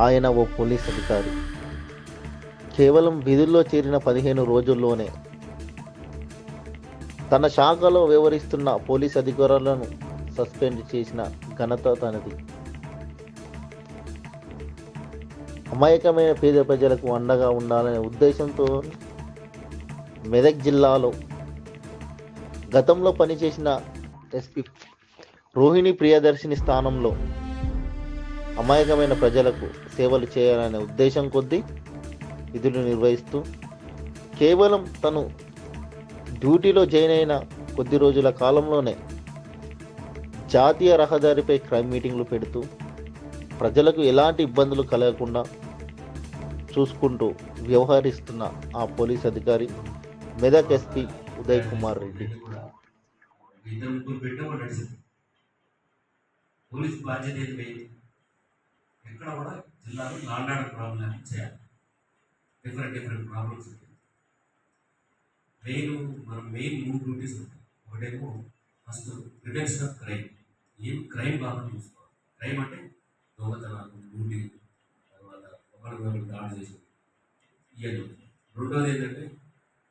ఆయన ఓ పోలీస్ అధికారి. కేవలం విధుల్లో చేరిన పదిహేను రోజుల్లోనే తన శాఖలో వ్యవహరిస్తున్న పోలీస్ అధికారులను సస్పెండ్ చేసిన ఘనత తనది. అమాయకమైన పేద ప్రజలకు అండగా ఉండాలనే ఉద్దేశంతో మెదక్ జిల్లాలో గతంలో పనిచేసిన ఎస్పీ రోహిణి ప్రియదర్శిని స్థానంలో అమాయకమైన ప్రజలకు సేవలు చేయాలనే ఉద్దేశం కొద్దీ విధులు నిర్వహిస్తూ కేవలం తను డ్యూటీలో జాయిన్ అయిన కొద్ది రోజుల కాలంలోనే జాతీయ రహదారిపై క్రైమ్ మీటింగ్లు పెడుతూ ప్రజలకు ఎలాంటి ఇబ్బందులు కలగకుండా చూసుకుంటూ వ్యవహరిస్తున్న ఆ పోలీస్ అధికారి మెదక్ ఎస్పీ ఉదయ్ కుమార్ రెడ్డి. పోలీస్ బాధ్యత ఎక్కడ కూడా జిల్లాలో లాండ్ ప్రాబ్లమ్ అనేది చేయాలి. డిఫరెంట్ డిఫరెంట్ ప్రాబ్లమ్స్ ఉంటాయి. మెయిన్ మనం మెయిన్ మూడు డ్యూటీస్ ఉంటాయి. ఒకటేమో ఫస్ట్ ప్రివెన్షన్ ఆఫ్ క్రైమ్ ఏం క్రైమ్ బాగా చూసుకోవాలి? క్రైమ్ అంటే దొంగతనాలు డ్యూటీ తర్వాత ఒకరికొకరు దాడి చేసి ఇవన్నీ రెండోది ఏంటంటే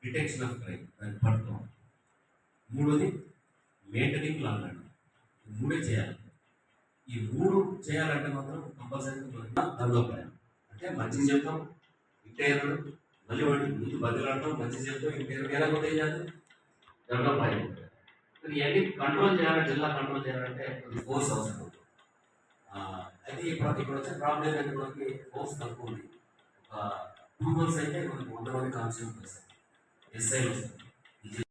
డిటెక్షన్ ఆఫ్ క్రైమ్ దాన్ని పట్టుకోవాలి. మూడోది మెయింటెనింగ్ లాంగ్ మూడే చేయాలి. ఈ మూడు చేయాలంటే మాత్రం కంపల్సరీ దొంగపాయం అంటే మంచి చెప్తాం ఇంటేరడం మళ్ళీ వాడి ముందు బదిలాడటం మంచి చెప్తాం ఇంటేరు ఎలా కూడా ఏం చేయాలి దొంగపాయం ఇవన్నీ కంట్రోల్ చేయాలంటే జిల్లా కంట్రోల్ చేయాలంటే ఫోర్స్ అవసరం అయితే ఇప్పుడు ఇక్కడ వచ్చే ప్రాబ్లం అంటే మనకి ఫోర్స్ తక్కువ ఉంది. ఒక టూ మంత్స్ అయితే మనకు వంద మంది కాన్స్టేబుల్ వస్తారు ఎస్ఐ వస్తారు.